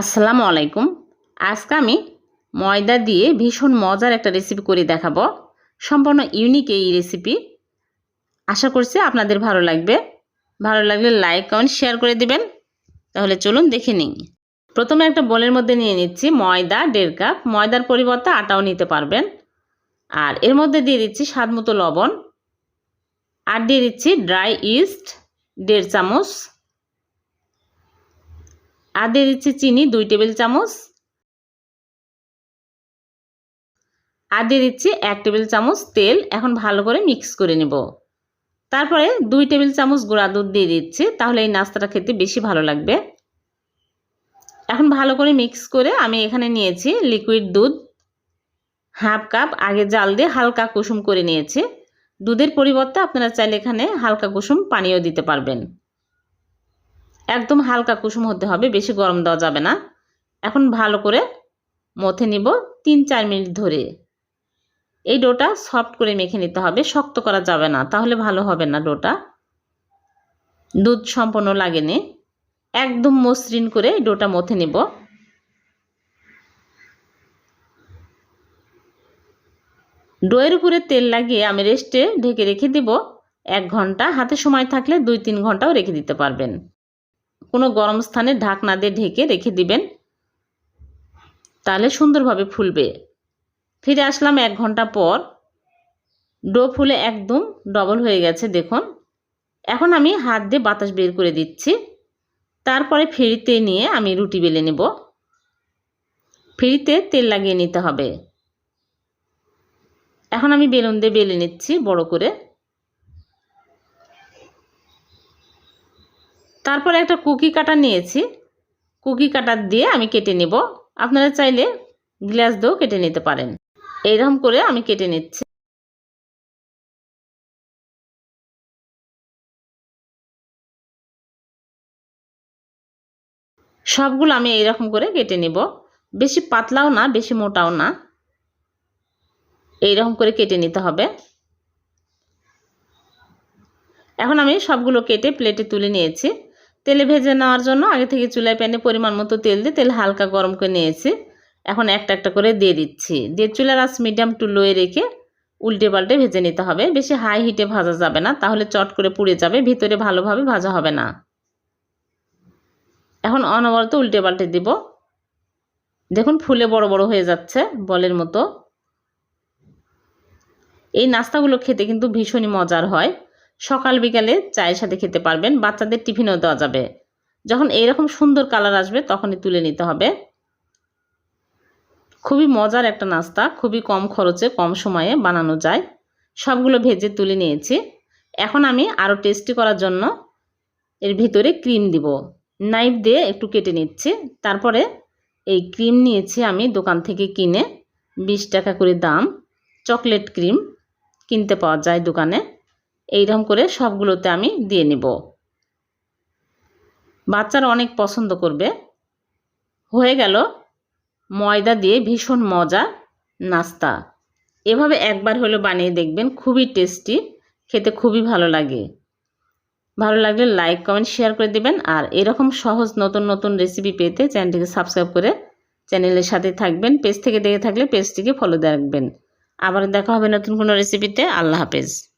আসসালামু আলাইকুম। আজকে আমি ময়দা দিয়ে ভীষণ মজার একটা রেসিপি করে দেখাবো। সম্পূর্ণ ইউনিক এই রেসিপি আশা করছি আপনাদের ভালো লাগবে। ভালো লাগলে লাইক কমেন্ট শেয়ার করে দিবেন। তাহলে চলুন দেখে নিই। প্রথমে একটা বোলের মধ্যে নিয়ে নিচ্ছি ময়দা দেড় কাপ ময়দার পরিবর্তে আটাও নিতে পারবেন। আর এর মধ্যে দিয়ে দিচ্ছি স্বাদ মতো লবণ। আর দিয়ে দিচ্ছি ড্রাই ইস্ট দেড় চামচ। আর দিয়ে দিচ্ছি চিনি, দুই টেবিল চামচ। আর দিয়ে দিচ্ছি এক টেবিল চামচ তেল, এখন ভালো করে মিক্স করে নেব। তারপরে দুই টেবিল চামচ গুঁড়া দুধ দিয়ে দিচ্ছি, তাহলে এই নাস্তাটা খেতে বেশি ভালো লাগবে। এখন ভালো করে মিক্স করে আমি এখানে নিয়েছি লিকুইড দুধ। হাফ কাপ আগে জাল দিয়ে হালকা কুসুম করে নিয়েছি। দুধের পরিবর্তে আপনারা চাইলে এখানে হালকা কুসুম পানিও দিতে পারবেন। একদম হালকা কুসুম হতে হবে, বেশি গরম দেওয়া যাবে না। এখন ভালো করে মথে নিব তিন চার মিনিট ধরে। এই ডোটা সফট করে মেখে নিতে হবে, শক্ত করা যাবে না, তাহলে ভালো হবে না ডোটা। দুধ সম্পূর্ণ লাগেনি। একদম মসৃণ করে এই ডোটা মথে নিব। ডোয়ের উপরে তেল লাগিয়ে আমি রেস্টে ঢেকে রেখে দিব। এক ঘণ্টা, হাতে সময় থাকলে দুই তিন ঘন্টাও রেখে দিতে পারবেন। কোনো গরম স্থানে ঢাকনা দিয়ে ঢেকে রেখে দিবেন। তাহলে সুন্দরভাবে ফুলবে। ফিরে আসলাম এক ঘণ্টা পর। ডো ফুলে একদম ডবল হয়ে গেছে, দেখুন। এখন আমি হাত দিয়ে বাতাস বের করে দিচ্ছি। তারপরে ফেরিতে নিয়ে আমি রুটি বেলে নেব। ফেরিতে তেল লাগিয়ে নিতে হবে। এখন আমি বেলুন দিয়ে বেলে নিচ্ছি বড় করে। তারপরে একটা কুকি কাটার নিয়েছি। কুকি কাটার দিয়ে আমি কেটে নেব। আপনারা চাইলে গ্লাস দিয়েও কেটে নিতে পারেন। এইরকম করে আমি কেটে নিচ্ছি। সবগুলো আমি এইরকম করে কেটে নেব। বেশি পাতলাও না, বেশি মোটাও না। এইরকম করে কেটে নিতে হবে। এখন আমি সবগুলো কেটে প্লেটে তুলে নিয়েছি। তেলে ভেজে নেওয়ার জন্য আগে থেকে চুলায় প্যানে পরিমাণ মতো তেল দিয়ে তেল হালকা গরম করে নিয়েছি। এখন একটা একটা করে দিয়ে দিচ্ছি। দিয়ে চুলার আঁচ মিডিয়াম টু লোয়ে রেখে উল্টে পাল্টে ভেজে নিতে হবে। বেশি হাই হিটে ভাজা যাবে না, তাহলে চট করে পুড়ে যাবে, ভিতরে ভালোভাবে ভাজা হবে না। এখন অনবরত উল্টে পাল্টে দিব। দেখুন ফুলে বড় বড় হয়ে যাচ্ছে বলের মতো। এই নাস্তাগুলো খেতে কিন্তু ভীষণই মজার হয়। সকাল বিকালে চায়ের সাথে খেতে পারবেন, বাচ্চাদের টিফিনও দেওয়া যাবে। যখন এইরকম সুন্দর কালার আসবে, তখনই তুলে নিতে হবে। খুবই মজার একটা নাস্তা, খুবই কম খরচে, কম সময়ে বানানো যায়। সবগুলো ভেজে তুলে নিয়েছি। এখন আমি আরও টেস্টি করার জন্য এর ভিতরে ক্রিম দিব। নাইফ দিয়ে একটু কেটে নিচ্ছি। তারপরে এই ক্রিম নিয়েছি আমি দোকান থেকে কিনে, বিশ টাকা করে দাম। চকলেট ক্রিম কিনতে পাওয়া যায় দোকানে। এইরকম করে সবগুলোতে আমি দিয়ে নেব। বাচ্চারা অনেক পছন্দ করবে। হয়ে গেল ময়দা দিয়ে ভীষণ মজা নাস্তা। এভাবে একবার হলো বানিয়ে দেখবেন, খুবই টেস্টি, খেতে খুবই ভালো লাগে। ভালো লাগলে লাইক, কমেন্ট, শেয়ার করে দেবেন। আর এরকম সহজ নতুন নতুন রেসিপি পেতে চ্যানেলটিকে সাবস্ক্রাইব করে চ্যানেলের সাথে থাকবেন। পেজ থেকে দেখে থাকলে পেজটিকে ফলো দিয়ে রাখবেন। আবার দেখা হবে নতুন কোনো রেসিপিতে। আল্লাহ হাফেজ।